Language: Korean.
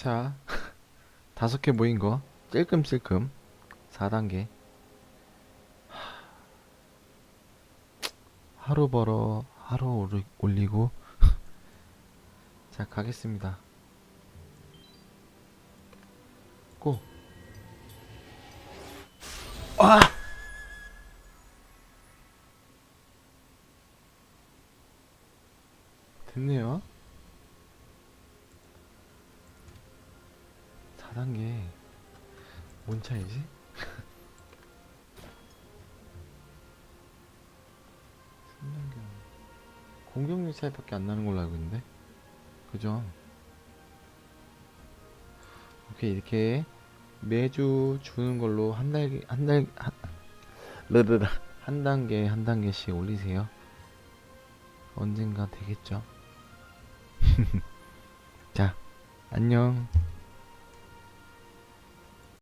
자, 다섯 개 모인 거 찔끔찔끔 4단계. 하루 벌어 하루 올리고. 자 가겠습니다. 고. 와! 됐네요 4단계 뭔 차이지? 3단계 공격력 차이밖에 안 나는 걸로 알고 있는데 그죠? 오케이 이렇게 매주 주는 걸로 한 달, 한 달, 한, 한 단계, 한 단계씩 올리세요. 언젠가 되겠죠? 자, 안녕.